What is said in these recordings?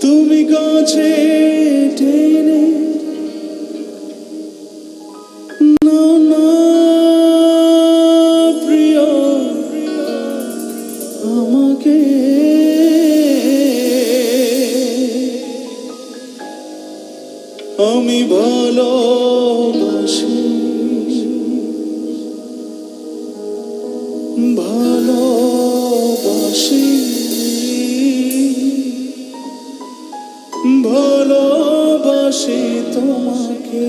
তুমি কাছে টেনে না না প্রিয় আমাকে। আমি ভালো ভালোবাসি তোমাকে।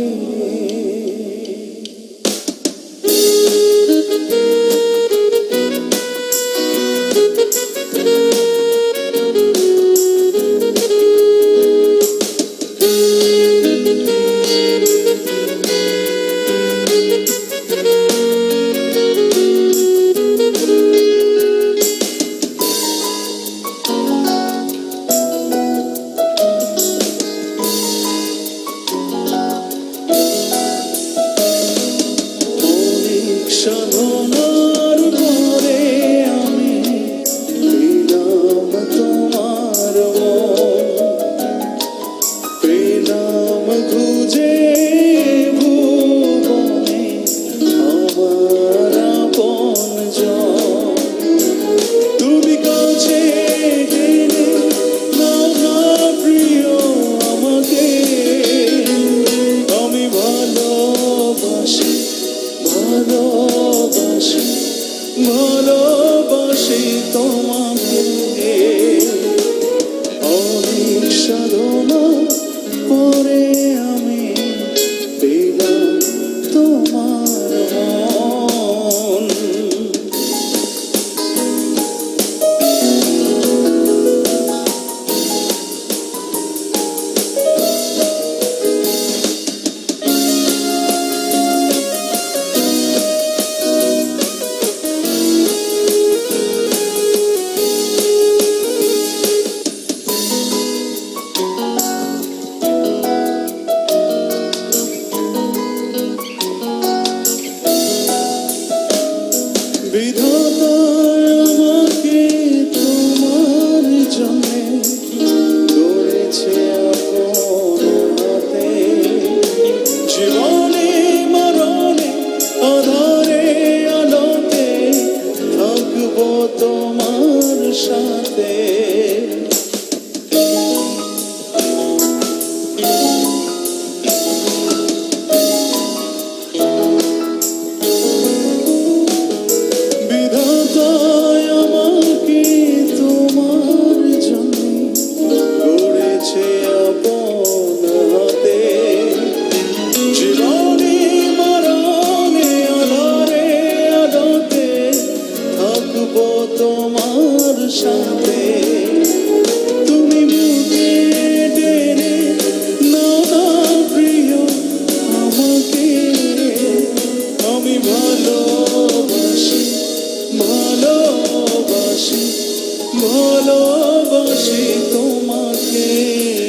ভালোবাসি তোমাকে।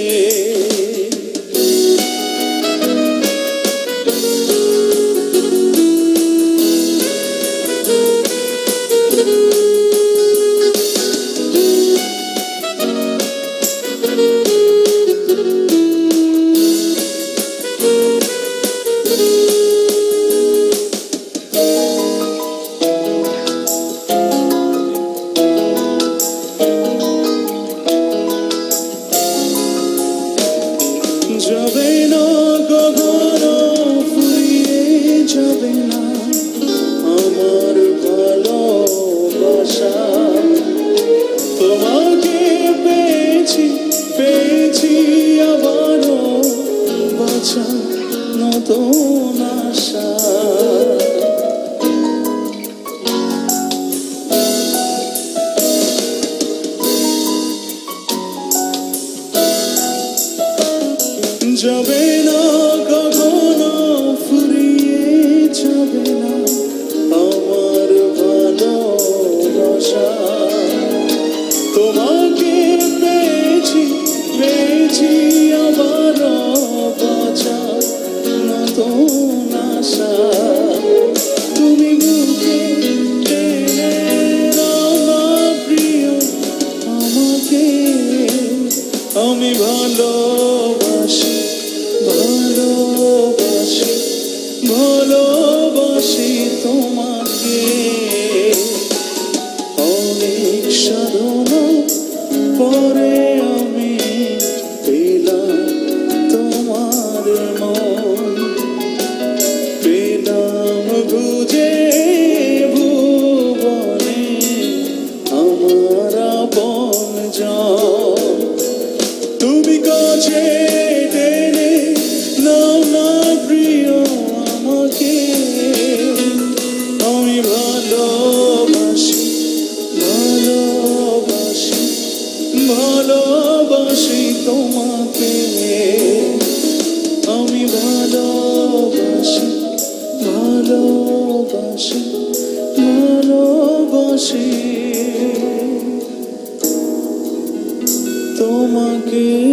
যাবে না কখনো ফুরিয়ে যাবে না। আমার ভালোবাসা। আমি ভালোবাসি। ভালোবাসি তোমাকে। আমি ভালোবাসি ভালোবাসি ভালোবাসি। তোমাকে